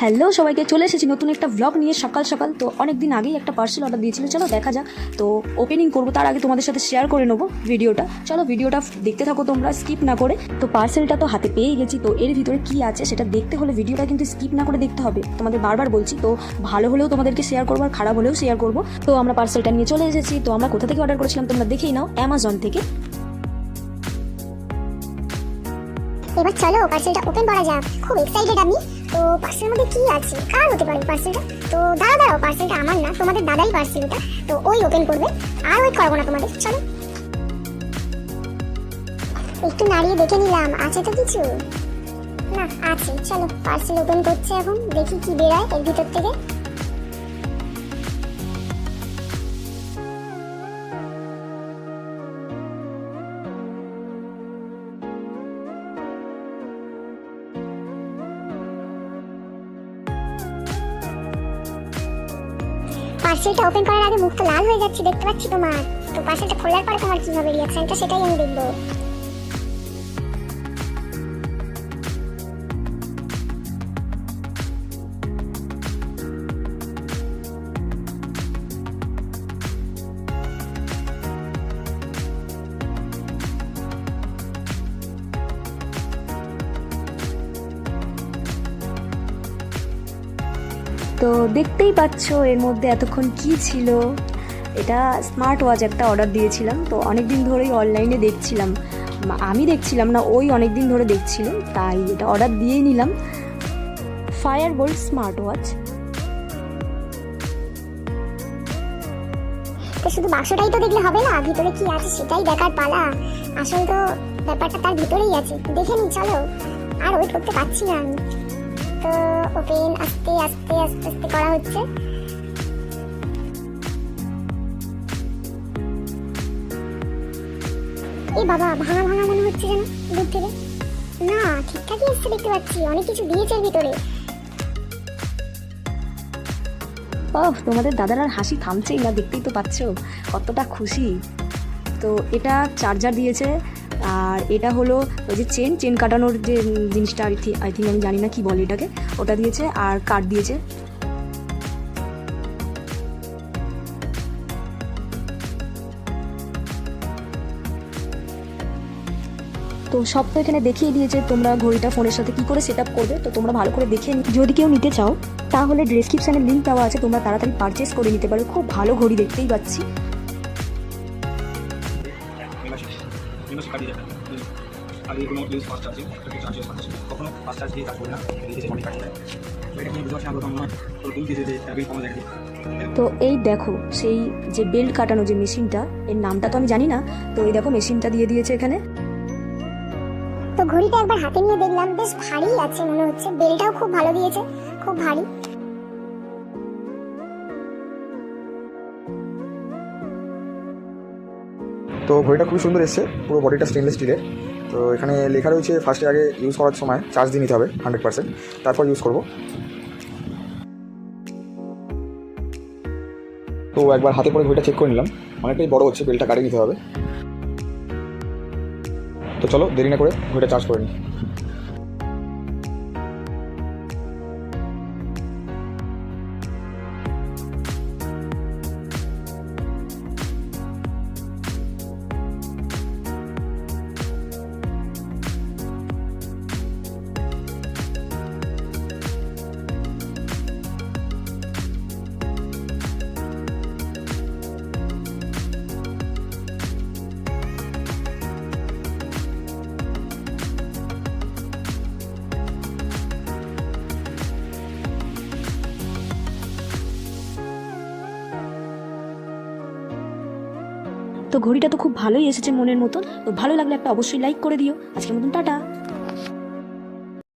Hello, সবাইকে চলে এসেছি নতুন একটা ব্লগ নিয়ে সকাল সকাল। তো অনেক দিন আগেই একটা পার্সেল অর্ডার দিয়েছিল, চলো দেখা যাক। তো ওপেনিং করব, তার আগে তোমাদের সাথে শেয়ার করে নেব ভিডিওটা। চলো ভিডিওটা দেখতে থাকো তোমরা স্কিপ না করে। তো পার্সেলটা তো হাতে পেয়ে গেছি, তো এর ভিতরে কি আছে সেটা দেখতে হলে ভিডিওটা কিন্তু স্কিপ না করে দেখতে হবে। তোমাদের বারবার বলছি, তো ভালো হলেও তোমাদেরকে শেয়ার করব আর খারাপ হলেও শেয়ার করব। তো আমরা পার্সেলটা নিয়ে চলে এসেছি, তো আমরা কোথা থেকে অর্ডার করেছিলাম তোমরা দেখেই নাও অ্যামাজন থেকে। এবার চলো পার্সেলটা ওপেন করা যাক, খুব এক্সাইটেড আমি। তো পার্সেলের মধ্যে কি আছে? কার হতে পারে পার্সেলটা? তো দাঁড়াও দাঁড়াও, পার্সেলটা আমার না, তোমাদের দাদাই পার্সেল এটা তো ওই ওপেন করবে, আর ওয়েট করব না তোমাদের, চলো। একটু নাড়িয়ে দেখে নিলাম, আছে তো কিছু? না, আছে, চলো, পার্সেল ওপেন করছে এখন, দেখি কি বেরায় এর ভিতর থেকে। পার্সেলটা ওপেন করার আগে মুখ তো লাল হয়ে যাচ্ছে, দেখতে পাচ্ছি তোমার? তো পার্সেলটা খোলার পর তোমার কি হবে রিয়াকশনটা সেটাই আমি দেখব। তো দেখতেই পাচ্ছ এর মধ্যে এতক্ষণ কি ছিল। এটা স্মার্ট ওয়াচ একটা অর্ডার দিয়েছিলাম, তো অনেক দিন ধরেই অনলাইনে দেখছিলাম। আমি দেখছিলাম না, ওই অনেক দিন ধরে দেখছিল, তাই এটা অর্ডার দিয়েই নিলাম। ফায়ার বোল্ট স্মার্ট ওয়াচ তো শুধু বাক্সটাই তো দেখলে হবে না, ভিতরে কি আছে সেটাই দেখার পালা। আসল তো ব্যাপারটা তার ভিতরেই আছে, দেখে নি চলো। আর ওয়েট করতে পারছি না আমি। তো ওপেন, আস্তে আস্তে আস্তে আস্তে করা হচ্ছে। এই বাবা, ভাঙা ভাঙা মনে হচ্ছে যেন দূর থেকে। না, ঠিকঠাকই এসছে দেখতে পাচ্ছি, অনেক কিছু দিয়েছে ভিতরে। ও তোমাদের দাদার আর হাসি থামছেই না, দেখতেই তো পাচ্ছ, কতটা খুশি। তো এটা চার্জার দিয়েছে আর এটা হলো ওই যে চেন চেন কাটানোর যে জিনিসটা আই থিঙ্ক আমি জানি না কি বলে এটাকে। ওটা দিয়েছে আর কার্ড দিয়েছে। তো সব তো এখানে দেখিয়ে দিয়েছে তোমরা ঘড়িটা ফোনের সাথে কি করে সেট করবে। তো তোমরা ভালো করে দেখে যদি কেউ নিতে চাও, তাহলে ডেসক্রিপশানে লিঙ্ক দেওয়া আছে। তোমরা তাড়াতাড়ি পারচেস করে নিতে পারো। খুব ভালো ঘড়ি দেখতেই পাচ্ছি। ফাস্ট চার্জিং চার্জ ফাস্ট কখনো ফাস্ট চার্জ দিয়ে কাজ করি না অনেক কাটে এটা বুঝতে যে কমে তো এই দেখো সেই যে বেল্ট কাটানো যে মেশিনটা এর নামটা তো আমি জানি না তো এই দেখো মেশিনটা দিয়ে দিয়েছে এখানে। তো ঘড়িটা একবার হাতে নিয়ে দেখলাম বেশ ভারী আছে মনে হচ্ছে। বেলটাও খুব ভালো দিয়েছে খুব ভারী। তো ঘড়িটা খুব সুন্দর এসছে পুরো বডিটা স্টেনলেস স্টিলের তো এখানে লেখা রয়েছে ফার্স্টে আগে ইউজ করার সময় চার্জ দিয়ে নিতে হবে হান্ড্রেড পার্সেন্ট তারপর ইউজ করব। তো একবার হাতে করে ঘড়িটা চেক করে নিলাম, অনেকটাই বড় হচ্ছে বেলটা কাটিয়ে নিতে হবে। তো চলো দেরি না করে ঘড়িটা চার্জ করে নিই। তো ঘড়িটা তো খুব ভালোই এসেছে মনের মতন। তো ভালো লাগলে একটা অবশ্যই লাইক করে দিও। আজকের মতন টাটা।